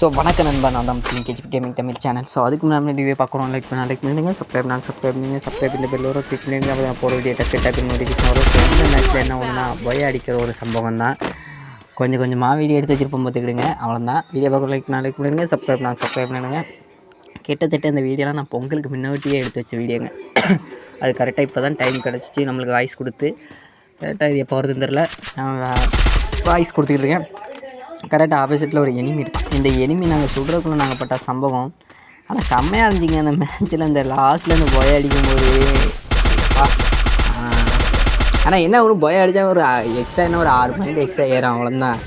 So வணக்கம் நண்பா நான் தான் KG gaming Tamil channel so அதுக்கு முன்னாடி வீடியோ பார்க்குறோம். லைக் பண்ணால் லைக் பண்ணுங்கள் சப்ஸ்கிரைப் நான் சப்ஸ்கிரைப் பண்ணுங்கள் சப்ஸ்கிரைப் இந்த பெல் வரும் கிளிக் பண்ணுங்க அப்போ போகிற வீடியோ டக்கு டக்கு நோட்டிஃபிகேஷன் வரும். ஸோ இந்த மேட்ச்சில் என்ன ஒன்றுனா பொய் அடிக்கிற ஒரு சம்பவம் தான். கொஞ்சம் கொஞ்சமாக வீடியோ எடுத்து வச்சிருப்போம் பார்த்துக்கிடுங்க. அவ்வளோதான் வீடியோ பார்க்குற லைக் நான் லைக் பண்ணுங்க சப்ஸ்கிரைப் நான் சப்ஸ்கிரைப் பண்ணுங்க. கிட்டத்தட்ட இந்த வீடியோலாம் நான் பொங்கலுக்கு முன்னாடியே எடுத்து வச்ச வீடியோங்க அது கரெக்டாக இப்போ தான் டைம் கிடச்சிச்சு. நம்மளுக்கு வாய்ஸ் கொடுத்து. கரெக்டாக இது எப்போ வருதுன்னு தெரில வாய்ஸ் கொடுத்துக்கிட்டு இருக்கேன். கரெக்டாக ஆப்போசிட்டில் ஒரு எனிமி இருக்கும் இந்த எனிமி நாங்கள் சுடுறதுக்குள்ள நாங்கள் பட்ட சம்பவம் ஆனால் செம்மையாக இருந்துச்சிங்க. அந்த மேட்ச்சில் இந்த லாஸ்ட்டில் இந்த பொய அடிக்கும்போது ஆனால் என்ன ஒரு பொய அடித்தா ஒரு எக்ஸ்ட்ரா என்ன ஒரு ஆறு பாயிண்ட் எக்ஸ்ட்ரா ஏறும் அவ்வளோதான்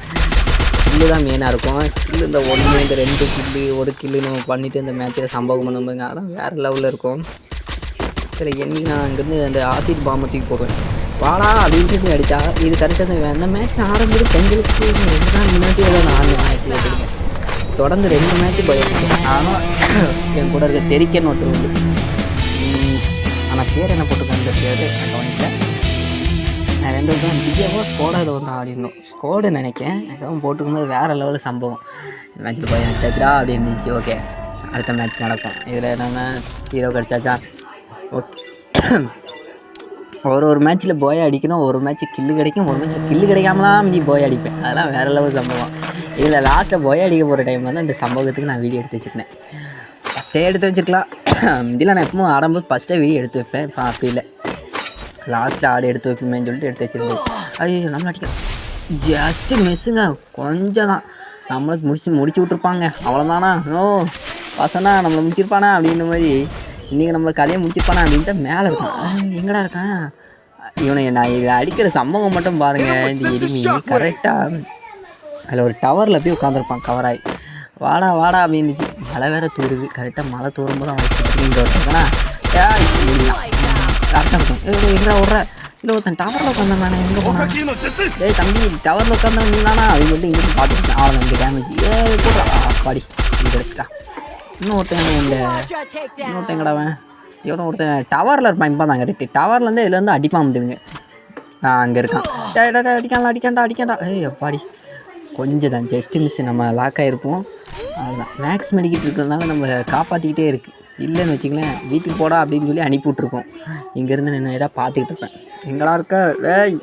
கில்லு தான் மெயினாக இருக்கும். கில்லு இந்த ஒன்று இந்த ரெண்டு கில்லு ஒரு கில்லு நம்ம பண்ணிவிட்டு இந்த மேட்ச்சில் சம்பவம் பண்ணும்போது அதான் வேறு லெவலில் இருக்கும். சில எண்ணி நான் அங்கேருந்து அந்த ஆசிட் பாம்பை தூக்கி போடுவேன். வாடா அப்படின்ட்டு அடித்தா இது கரெக்டாக அந்த மேட்ச் ஆரம்பிச்சு பெண்களுக்கு ரெண்டு நாள் முன்னாடி ஏதோ நான் ஆச்சு எடுத்துருக்கேன் தொடர்ந்து ரெண்டு மேட்ச் போயிருக்கேன் நானும் என் கூட இருக்க தெரிக்கன்னு ஒருத்தர் வந்து ஆனால் பேர் என்ன போட்டுருக்காங்க பேர் நான் நான் ரெண்டு தான் பிஜேவோ ஸ்கோடா இதை வந்து ஆடிருந்தோம் ஸ்கோடு நினைக்கேன் எதுவும் போட்டுக்கும்போது வேறு லெவலில் சம்பவம். மேட்ச்சில் போய் அடிச்சாச்சா அப்படின்னு இருந்துச்சு. ஓகே அடுத்த மேட்ச் நடக்கும். இதில் என்னென்ன ஹீரோ கிடச்சாச்சா? ஓகே ஒரு ஒரு மேட்ச்சில் போய் அடிக்கணும் ஒரு மேட்ச் கில்லு கிடைக்கும் ஒரு மேட்ச் கில்லு கிடைக்காமலாம் மீதி போய் அடிப்பேன். அதெல்லாம் வேறு லெவல் சம்பவம். இதில் லாஸ்ட்டில் போய் அடிக்க போகிற டைம் வந்து இந்த சம்பவத்துக்கு நான் வீடியோ எடுத்து வச்சுருந்தேன். ஃபஸ்ட்டே எடுத்து வச்சுருக்கலாம். இதில் நான் எப்பவும் ஆடும்போது ஃபஸ்ட்டே வீடியோ எடுத்து வைப்பேன். இப்போ அப்படி இல்லை. லாஸ்ட்டில் ஆடு எடுத்து வைப்போமேன்னு சொல்லிட்டு எடுத்து வச்சுருந்தேன். ஐயோ நம்ம அடிக்கலாம் ஜஸ்ட்டு மிஸ்ஸுங்க கொஞ்சம் தான். நம்மளுக்கு முடிச்சு முடிச்சு விட்ருப்பாங்க அவ்வளோதானா ஓ பசனா நம்மளை முடிச்சிருப்பானா? அப்படின்ற மாதிரி. இன்றைக்கி நம்மளை கதையை முடிச்சிருப்பானா அப்படின்ட்டு மேலே இருக்கான். எங்கடா இருக்கான்? இவனை நான் இதை அடிக்கிற சம்பவம் மட்டும் பாருங்கள் இந்த எளிமி கரெக்டாக அதில் ஒரு டவரில் போய் உட்காந்துருப்பான் கவராய். வாடா வாடா அப்படின்னுச்சு. மழை வேற தூருது. கரெக்டாக மழை தூரும் போது அவன் ஸ்கிரீன் இருக்கா கரெக்டாக இருக்கும். ஏய் எங்கடா விட்ற இல்லை ஒருத்தன் டவரில் உட்காந்தான் எங்கே போனான்? டேய் தம்பி டவரில் உட்காந்தா நீ தானா அப்படின்னு சொல்லிட்டு இங்கிட்டு பார்த்துட்டு அவன் இந்த டேமேஜ் ஏ போடுறா. பாடி இது கிடச்சிட்டா இன்னும் இந்த இன்னொருத்தன் எங்கடாவன் இவரும் ஒருத்தன் டவரில் இருப்பான். இப்போ தான் கரெக்டு டவர்லேருந்து இதுலேருந்து அடிப்பான் வந்துடுங்க நான் அங்கே இருக்கான். அடிக்கலாம் அடிக்காண்டா அடிக்காண்டா ஏய் அப்பாடி. கொஞ்சம் தான் ஜஸ்ட் மிஸ் நம்ம லாக் ஆகிருப்போம் அதுதான் மேக்ஸ் மெடிக்கிட்டு இருக்கிறதுனால நம்ம காப்பாற்றிக்கிட்டே இருக்குது இல்லைன்னு வச்சுங்களேன் வீட்டுக்கு போடா அப்படின்னு சொல்லி அனுப்பி விட்ருக்கோம் இங்கேருந்து நான் எதாவது பார்த்துக்கிட்டு இருப்பேன். எங்கடா இருக்க? வேய்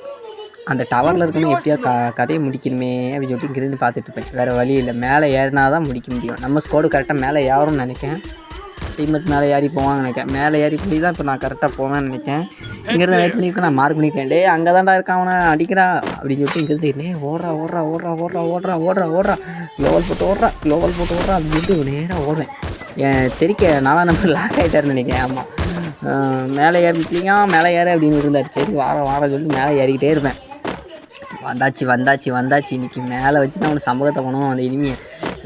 அந்த டவரில் இருக்கணும் எப்படியா க கதையை முடிக்கணுமே அப்படின்னு சொல்லிட்டு இங்கிருந்து பார்த்துட்டு இருப்பேன். வேறு வழி இல்லை. மேலே ஏறினா தான் முடிக்க முடியும். நம்ம ஸ்கோடு கரெக்டாக மேலே ஏறும்னு நினைக்கேன் டீம்மேட் மேலே ஏறி போவான்னு நினைக்கேன் மேலே ஏறி போய் தான் இப்போ நான் கரெக்டாக போவேன்னு நினைக்கேன் இங்கேருந்து வெயிட் பண்ணியிருக்கேன் நான் மார்க் பண்ணியிருக்கேன் டே அங்கே தான்டா இருக்கான் அவனை. அடிக்கிறா. அப்படின்னு சொல்லிட்டு இங்கேருந்து டே ஓடுறா ஓடுறா ஓடுறா ஓடுறா ஓடுறா ஓடுறா ஓடுறா. க்ளோவல் போட்டு ஓடுறா க்ளோவல் போட்டு ஓடுறா அப்படின்னு சொல்லிட்டு நேராக ஓடுவேன். என் தெரிக்க நாலாம் நம்பர் லாக் ஆகிட்டாருன்னு நினைக்கிறேன். ஆமாம் மேலே ஏறிட்டீங்க மேலே ஏற அப்படின்னு இருந்தார். சரி வார வாரம் சொல்லி மேலே ஏறிக்கிட்டே இருப்பேன். வந்தாச்சு வந்தாச்சு வந்தாச்சு. இன்னைக்கு மேலே வச்சு நான் அவனை சமூகத்தை பண்ணுவோம் அந்த இனிமையை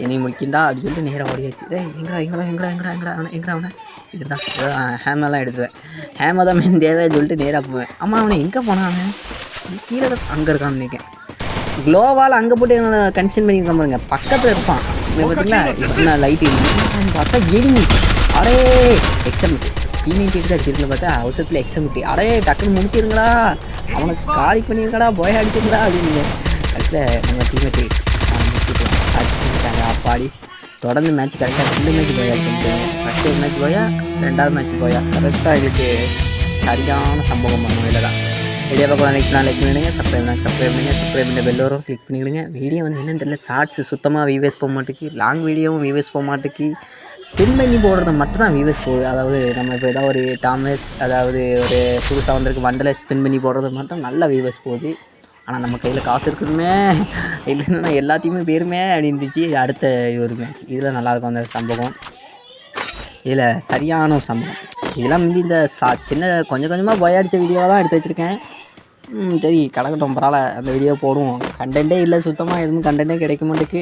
இனி முடிக்கிண்டா அப்படின்னு சொல்லிட்டு நேராக ஓடியாச்சு. டேய் எங்கடா எங்கடா எங்கடா எங்கடா எங்கடா அவனை எங்கடா அவனை? இதுதான் ஹேமெல்லாம் எடுத்துருவேன். ஹேமை தான் மெயின் தேவைன்னு சொல்லிட்டு நேராக போவேன். அம்மா அவனை எங்கே போனான் அவன்? கீழே அங்கே இருக்கான்னு நினைக்கிறேன். க்ளோவால் அங்கே போட்டு எங்களை கன்ஷன் பண்ணியிருக்கான் பாருங்க. பக்கத்தில் இருப்பான். பார்த்தீங்களா சின்ன லைட் பார்த்தா எரிமி அடே எக்ஸாம்பிள் பீனிங் எடுத்து அடிச்சிருக்கல பார்த்தா அவசரத்தில் எக்ஸாம்பிள் அடே டக்குன்னு முடிச்சிருங்களா அவனை காலி பண்ணியிருக்கடா போய் அடிச்சிருங்களா அப்படின்னு. கடைசியில் நம்ம டீமேட்டு அடிச்சுட்டாங்க அப்பாடி தொடர்ந்து மேட்ச் கரெக்டாக ரெண்டு மேட்ச் போய் அடிச்சுட்டு ஃபஸ்ட்டு ஒரு மேட்ச் போயா ரெண்டாவது மேட்ச் போயா கரெக்டாக இதுக்கு சரியான சம்பவம் பண்ணுவோம் இல்லை தான். வீடியோ பார்க்கலாம் லைக் பண்ணலாம் லைக் பண்ணிடுங்க. சப்ஸ்கிரைப் பண்ணாங்க சப்ஸ்கிரைப் பண்ணுங்கள் சப்ஸ்கிரைப் பண்ண பெல் வரும் கிளிக் பண்ணிவிடுங்க வீடியோ வந்து என்னன்னு தெரியல. ஷார்ட்ஸ் சுத்தமாக விவேஸ் போக மாட்டேக்கு லாங் வீடியோவும் விவேஸ் போக மாட்டேக்கு ஸ்பின் பண்ணி போடுறது மட்டும் தான் வியூஸ் போகுது அதாவது நம்ம இப்போ ஏதாவது ஒரு டாமஸ் அதாவது ஒரு புதுசாக வந்திருக்கு வண்டலை ஸ்பின் பண்ணி போடுறது மட்டும் நல்ல வியூஸ் போகுது ஆனால் நம்ம கையில் காசு இருக்கணுமே இல்லைன்னா எல்லாத்தையுமே பேருமே அப்படின்னுச்சு. இருந்துச்சு அடுத்த இது ஒரு மேட்ச் இதில் நல்லாயிருக்கும் அந்த சம்பவம். இதில் சரியான ஒரு சம்பவம். இதெல்லாம் முந்தி இந்த சா சின்ன கொஞ்சம் கொஞ்சமாக போய் வீடியோவாக தான் எடுத்து வச்சுருக்கேன். சரி கலக்கட்டும் பரவாயில்ல. அந்த வீடியோ போடுவோம். கண்டென்ட்டே இல்லை சுத்தமாக எதுவும் கண்டென்ட்டே கிடைக்க மாட்டேக்கு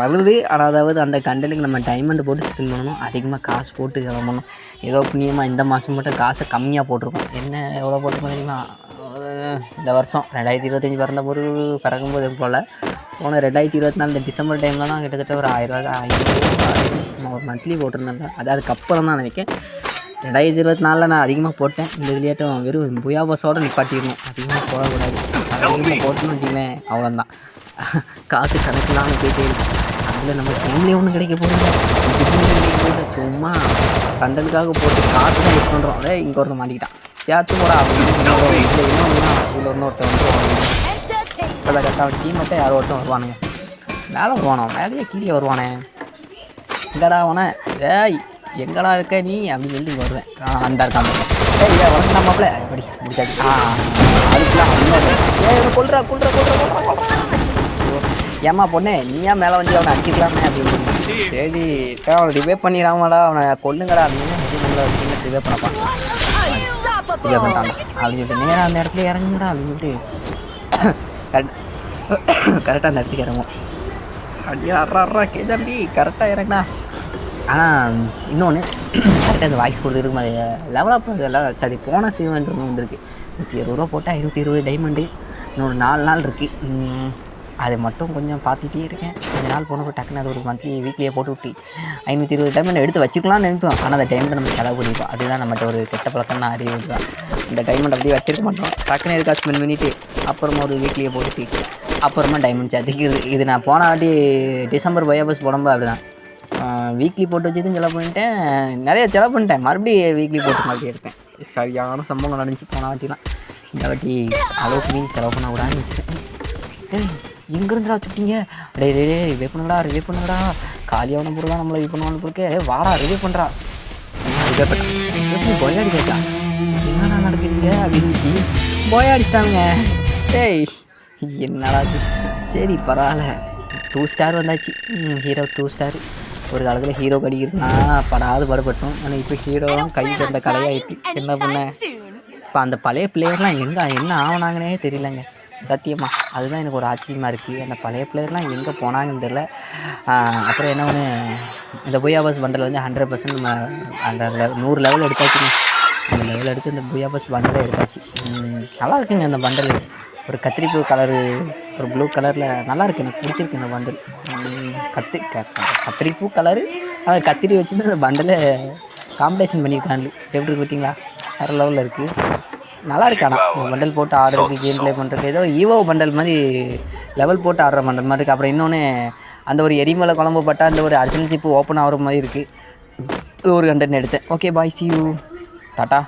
வருது. ஆனால் அதாவது அந்த கண்டென்ட்டுக்கு நம்ம டைமண்ட் போட்டு ஸ்பெண்ட் பண்ணணும். அதிகமாக காசு போட்டு இதெல்லாம் பண்ணணும். ஏதோ புண்ணியமாக இந்த மாதம் மட்டும் காசை கம்மியாக போட்டிருக்கோம். என்ன எவ்வளோ போட்டிருக்கோம் தெரியுமா? இந்த வருஷம் ரெண்டாயிரத்தி இருபத்தஞ்சி பிறந்த ஒரு பிறக்கும்போது போல் போன ரெண்டாயிரத்தி இருபத்தி நாலு இந்த டிசம்பர் டைம்லலாம் கிட்டத்தட்ட ஒரு ஆயிரரூவா ஆயிரம் ஒரு மந்த்லி போட்டிருந்தேன் அது அதுக்கப்புறம் தான் நினைக்கிறேன். ரெண்டாயிரத்தி இருபத்தி நாலில் நான் அதிகமாக போட்டேன். இந்த இதுலேயாட்டும் வெறும் புயா பஸ்ஸோடு நிப்பாட்டிடணும். அதிகமாக போடக்கூடாது. அதிகமாக போட்டோம்னு வச்சுங்களேன் அவ்வளோதான் காசு கணக்கில்லாமல் போயிட்டே இருக்கும் அதில் நம்ம கேம்லேயே ஒன்றும் கிடைக்க போகிறது கிடைக்க போகுது. சும்மா கண்டனுக்காக போட்டு காசு தான் யூஸ் பண்ணுறோம் அதே இங்கே ஒருத்தன் மாட்டிக்கிட்டான். சேர்த்து போடா அப்படின்னு இதில் இன்னொன்று இதில் இன்னொருத்தன் வந்து அதை கரெக்டாக டீம் மட்டும் யாரோ ஒருத்தன் வருவானுங்க. மேலே வருவானோ? மேலேயே கீழே வருவானே. இந்தடா அவனை. ஏய் எங்கடா இருக்க நீ? அப்படின்னு சொல்லிட்டு வருவேன். ஆ அந்த இருக்கான் சரி ஏய் நம்ம மாப்பிள்ள எப்படி முடிச்சாச்சு ஆ அதுக்குலாம் இன்னொரு கொள்றா கொள்றா கொல்றா ஏம்மா பொண்ணே நீயா மேலே வந்து அவனை அடிச்சிக்கலாமே அப்படின்னு சரி அவனை ரிவே பண்ணிடாமடா அவனை கொல்லுங்கடா அப்படின்னு ரிவே பண்ணப்பான் ரிவே பண்ணிட்டான் அப்படின்னு சொல்லிட்டு நேராக அந்த இடத்துல இறங்குங்கடா அப்படின்னு சொல்லிட்டு. கரெக்ட் கரெக்டாக அந்த இடத்துக்கு இறங்கும் அப்படியே அட்ரா அட்ரா கே தம்பி கரெக்டாக இறங்கண்ணா ஆனால் இன்னொன்று கரெக்டாக இந்த வாய்ஸ் கொடுத்துருக்கு மாதிரி லெவலப் இதெல்லாம் சரி போன சீவன்ட் ஒன்று வந்திருக்கு நூற்றி இருபது ரூபா போட்டால் ஐநூற்றி இருபது டைமண்டு இன்னொரு நாலு நாள் இருக்குது அதை மட்டும் கொஞ்சம் பார்த்துட்டே இருக்கேன். கொஞ்ச நாள் போனப்போ டக்குன்னு அது ஒரு மந்த்லி வீக்லியே போட்டு விட்டு ஐநூற்றி இருபது டைமண்ட் எடுத்து வச்சுக்கலாம்னு நினைப்போம். ஆனால் அந்த டைமண்ட் நம்ம செலவு பண்ணிப்போம். அதுதான் நம்மகிட்ட ஒரு கெட்ட பழக்கம் நான் அறிவு தான் இந்த டைமண்ட் அப்படியே வச்சிருக்க மாட்டோம். டக்குன்னு எதுக்காக ஸ்பெண்ட் பண்ணிவிட்டு அப்புறமா ஒரு வீக்லியே போட்டுட்டு அப்புறமா டைமண்ட் சேர்த்துக்கிறது. இது நான் போன வாட்டி டிசம்பர் பயோபஸ் போடும்போது அப்படிதான். வீக்லி போட்டு வச்சதும் செலவு பண்ணிட்டேன் நிறைய செலவு பண்ணிட்டேன். மறுபடியும் வீக்லி போட்டு மாதிரி இருப்பேன் சரியான சம்பவம் நடந்துச்சு போன வாட்டிலாம். இந்த வாட்டி அளவுக்கு மீன் செலவு பண்ண கூடாதுன்னு வச்சுருக்கேன் எங்கேருந்துடா சுட்டிங்க? டே டே டே ரிவே பண்ணுங்கடா ரிவே பண்ணுங்கடா. காலியான பொருள் தான் நம்மளை இது பண்ணுவான்னு போலுக்கு வாடா ரிவே பண்ணுறா ரிவே பண்ண எப்படி பொயாடி கேட்டா? என்னடா நடக்குதுங்க? அப்படின்னுச்சு. பொயாடிச்சிட்டாங்க டேய் என்னடா சரி பரவாயில்ல. டூ ஸ்டார் வந்தாச்சு. ஹீரோ டூ ஸ்டார் ஒரு காலத்தில் ஹீரோ கடிக்கிறதுனா படாது படுபட்டோம். ஆனால் இப்போ ஹீரோலாம் கை சேர்ந்த கலையாயிட்டு என்ன பண்ண? இப்போ அந்த பழைய பிளேயர்லாம் எங்கே என்ன ஆவனாங்கன்னே தெரியலங்க. சத்தியமா. அதுதான் எனக்கு ஒரு ஆச்சரியமாக இருக்குது அந்த பழைய பிளேயர்லாம் எங்கே போனாங்கன்னு தெரியல. ஆஹ் அப்புறம் என்ன ஒன்று இந்த புயாபாஸ் பண்டல் வந்து ஹண்ட்ரட் பர்சன்ட் நம்ம அந்த level- நூறு லெவல் எடுத்தாச்சுங்க. அந்த லெவல் எடுத்து இந்த புயாபாஸ் பண்டலை எடுத்தாச்சு. நல்லா இருக்குங்க அந்த பண்டல் ஒரு கத்திரிப்பூ கலரு ஒரு ப்ளூ கலரில் நல்லா இருக்கு. எனக்கு பிடிச்சிருக்கு இந்த பண்டல் கத்தி கத்திரிப்பூ கலரு ஆனால் கத்திரி வச்சு அந்த பண்டலை காம்படிஷன் பண்ணியிருக்காங்க எப்படி இருக்கு பார்த்தீங்களா? வேறு லெவலில் இருக்குது நல்லா இருக்கு ஆனால் பண்டல் போட்டு ஆடுறதுக்கு கேம் ப்ளே பண்ணுறதுக்கு ஏதோ ஈவோ பண்டல் மாதிரி லெவல் போட்டு ஆடுற பண்டல் மாதிரி இருக்குது அப்புறம் இன்னொன்று அந்த ஒரு எரிமலை குழம்பு பட்டா அந்த ஒரு அர்ஜென்ட் ஜிப்பு ஓப்பன் ஆகிற மாதிரி இருக்குது ஒரு கண்டென்ட் எடுத்தேன். Okay bye see you tata